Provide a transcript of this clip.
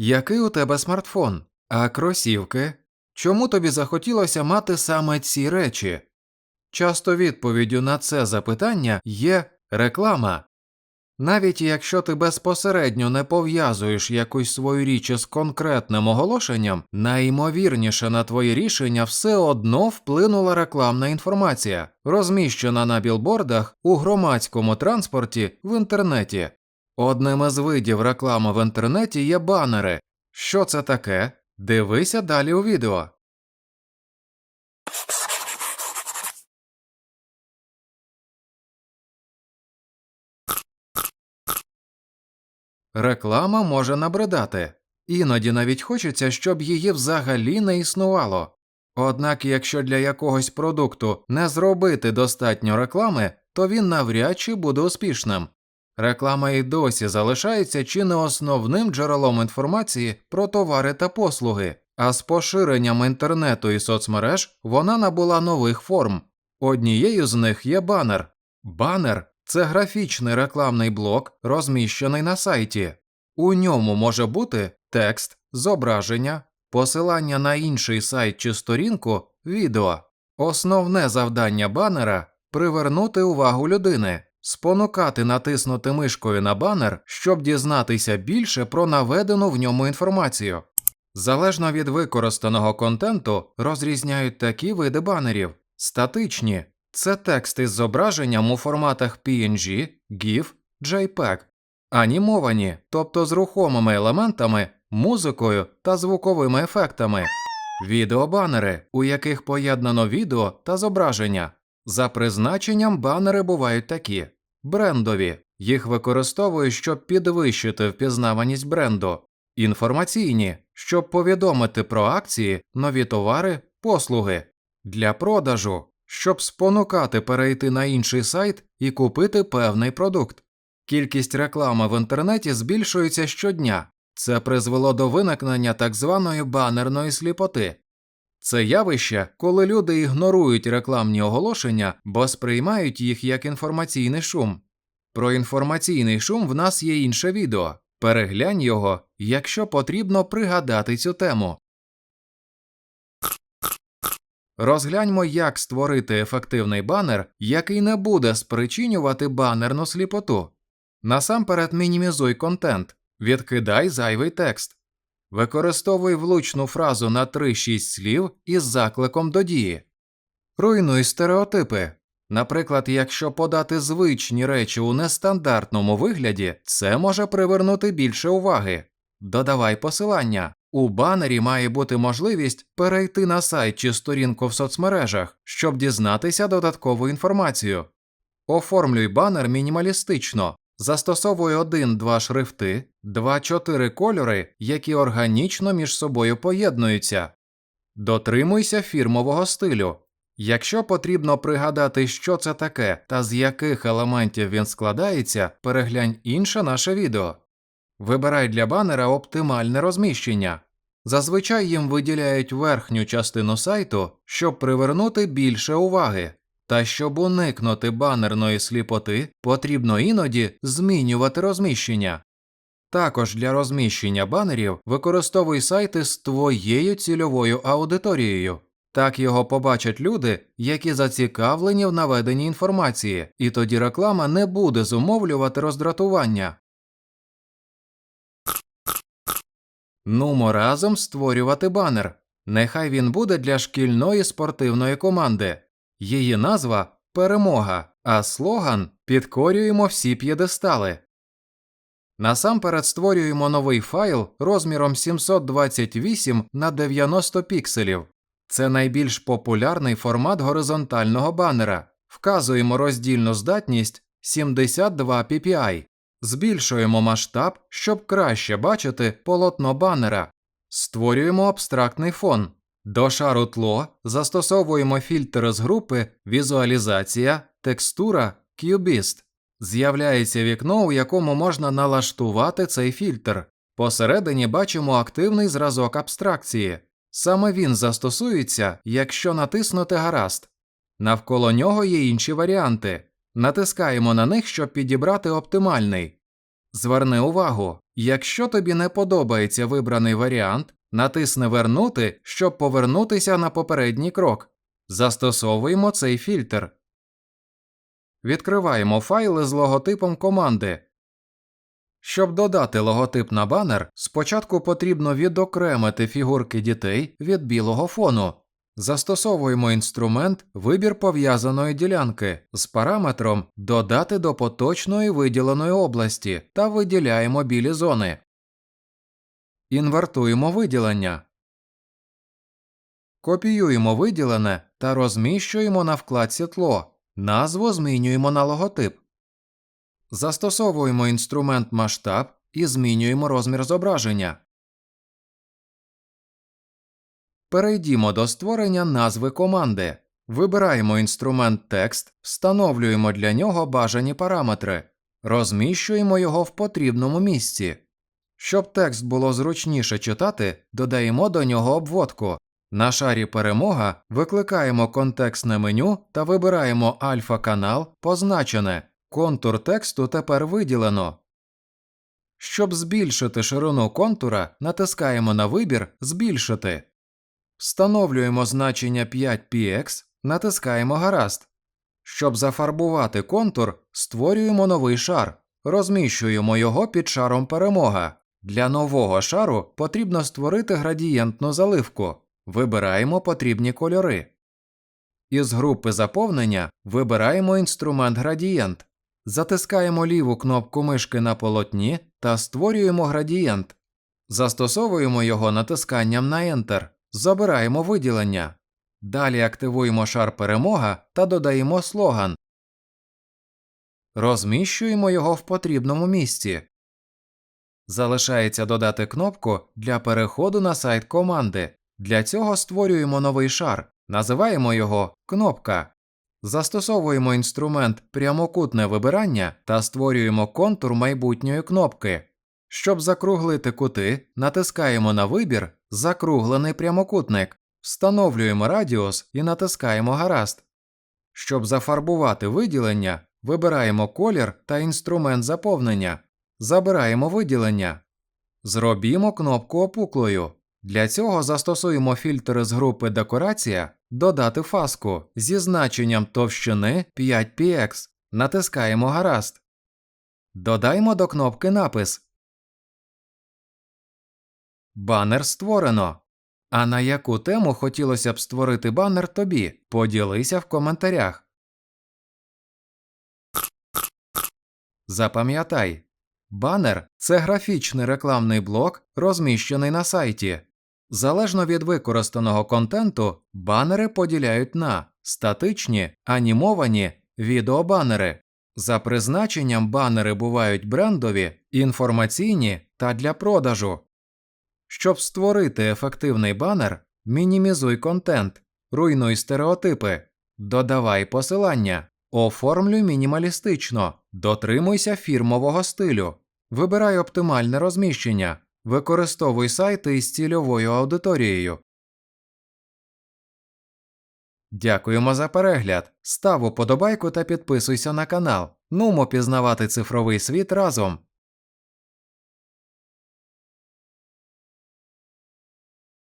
Який у тебе смартфон? А кросівки? Чому тобі захотілося мати саме ці речі? Часто відповіддю на це запитання є реклама. Навіть якщо ти безпосередньо не пов'язуєш якусь свою річ із конкретним оголошенням, найімовірніше на твоє рішення все одно вплинула рекламна інформація, розміщена на білбордах у громадському транспорті в інтернеті. Одним із видів реклами в інтернеті є банери. Що це таке? Дивися далі у відео. Реклама може набридати, іноді навіть хочеться, щоб її взагалі не існувало. Однак, якщо для якогось продукту не зробити достатньо реклами, то він навряд чи буде успішним. Реклама і досі залишається чи не основним джерелом інформації про товари та послуги, а з поширенням інтернету і соцмереж вона набула нових форм. Однією з них є банер. Банер це графічний рекламний блок, розміщений на сайті. У ньому може бути текст, зображення, посилання на інший сайт чи сторінку, відео. Основне завдання банера привернути увагу людини, спонукати натиснути мишкою на банер, щоб дізнатися більше про наведену в ньому інформацію. Залежно від використаного контенту розрізняють такі види банерів: статичні це тексти з зображенням у форматах PNG, GIF, JPEG, анімовані, тобто з рухомими елементами, музикою та звуковими ефектами, відеобанери, у яких поєднано відео та зображення. За призначенням банери бувають такі: брендові, їх використовують, щоб підвищити впізнаваність бренду, інформаційні, щоб повідомити про акції, нові товари, послуги, для продажу, щоб спонукати перейти на інший сайт і купити певний продукт. Кількість реклами в інтернеті збільшується щодня. Це призвело до виникнення так званої банерної сліпоти. Це явище, коли люди ігнорують рекламні оголошення, бо сприймають їх як інформаційний шум. Про інформаційний шум в нас є інше відео. Переглянь його, якщо потрібно пригадати цю тему. Розгляньмо, як створити ефективний банер, який не буде спричинювати банерну сліпоту. Насамперед мінімізуй контент, відкидай зайвий текст, використовуй влучну фразу на 3-6 слів із закликом до дії, руйнуй стереотипи. Наприклад, якщо подати звичні речі у нестандартному вигляді, це може привернути більше уваги. Додавай посилання. У банері має бути можливість перейти на сайт чи сторінку в соцмережах, щоб дізнатися додаткову інформацію. Оформлюй банер мінімалістично, застосовуй один-два шрифти, два-чотири кольори, які органічно між собою поєднуються. Дотримуйся фірмового стилю. Якщо потрібно пригадати, що це таке та з яких елементів він складається, переглянь інше наше відео. Вибирай для банера оптимальне розміщення. Зазвичай їм виділяють верхню частину сайту, щоб привернути більше уваги. Та щоб уникнути банерної сліпоти, потрібно іноді змінювати розміщення. Також для розміщення банерів використовуй сайти з твоєю цільовою аудиторією. Так його побачать люди, які зацікавлені в наведенні інформації, і тоді реклама не буде зумовлювати роздратування. Нумо разом створювати банер. Нехай він буде для шкільної спортивної команди. Її назва перемога, а слоган підкорюємо всі п'єдестали. Насамперед створюємо новий файл розміром 728 на 90 пікселів. Це найбільш популярний формат горизонтального банера. Вказуємо роздільну здатність 72 ppi. Збільшуємо масштаб, щоб краще бачити полотно банера. Створюємо абстрактний фон. До шару тло застосовуємо фільтр з групи Візуалізація, текстура, Cubist. З'являється вікно, у якому можна налаштувати цей фільтр. Посередині бачимо активний зразок абстракції. Саме він застосується, якщо натиснути гаразд. Навколо нього є інші варіанти. Натискаємо на них, щоб підібрати оптимальний. Зверни увагу, якщо тобі не подобається вибраний варіант, натисни Вернути, щоб повернутися на попередній крок. Застосовуємо цей фільтр. Відкриваємо файли з логотипом команди. Щоб додати логотип на банер, спочатку потрібно відокремити фігурки дітей від білого фону. Застосовуємо інструмент вибір пов'язаної ділянки з параметром Додати до поточної виділеної області та виділяємо білі зони. Інвертуємо виділення. Копіюємо виділене та розміщуємо на вкладці тло. Назву змінюємо на логотип. Застосовуємо інструмент масштаб і змінюємо розмір зображення. Перейдімо до створення назви команди. Вибираємо інструмент текст, встановлюємо для нього бажані параметри, розміщуємо його в потрібному місці. Щоб текст було зручніше читати, додаємо до нього обводку. На шарі перемога викликаємо контекстне меню та вибираємо альфа-канал, позначене. Контур тексту тепер виділено. Щоб збільшити ширину контура, натискаємо на вибір Збільшити. Встановлюємо значення 5px, натискаємо Гаразд. Щоб зафарбувати контур, створюємо новий шар, розміщуємо його під шаром перемога. Для нового шару потрібно створити градієнтну заливку. Вибираємо потрібні кольори. Із групи заповнення вибираємо інструмент градієнт. Затискаємо ліву кнопку мишки на полотні та створюємо градієнт. Застосовуємо його натисканням на Enter. Забираємо виділення. Далі активуємо шар перемога та додаємо слоган. Розміщуємо його в потрібному місці. Залишається додати кнопку для переходу на сайт команди. Для цього створюємо новий шар, називаємо його Кнопка. Застосовуємо інструмент прямокутне вибирання та створюємо контур майбутньої кнопки. Щоб закруглити кути, натискаємо на вибір Закруглений прямокутник, встановлюємо радіус і натискаємо Гаразд. Щоб зафарбувати виділення, вибираємо колір та інструмент заповнення. Забираємо виділення. Зробімо кнопку опуклою. Для цього застосуємо фільтри з групи Декорація Додати фаску зі значенням товщини 5px. Натискаємо Гаразд. Додаємо до кнопки Напис. Банер створено. А на яку тему хотілося б створити банер тобі? Поділися в коментарях. Запам'ятай, банер це графічний рекламний блок, розміщений на сайті. Залежно від використаного контенту, банери поділяють на статичні, анімовані, відеобанери. За призначенням банери бувають брендові, інформаційні та для продажу. Щоб створити ефективний банер, мінімізуй контент, руйнуй стереотипи, додавай посилання, оформлюй мінімалістично, дотримуйся фірмового стилю, вибирай оптимальне розміщення, використовуй сайти із цільовою аудиторією. Дякуємо за перегляд. Став уподобайку та підписуйся на канал. Нумо пізнавати цифровий світ разом.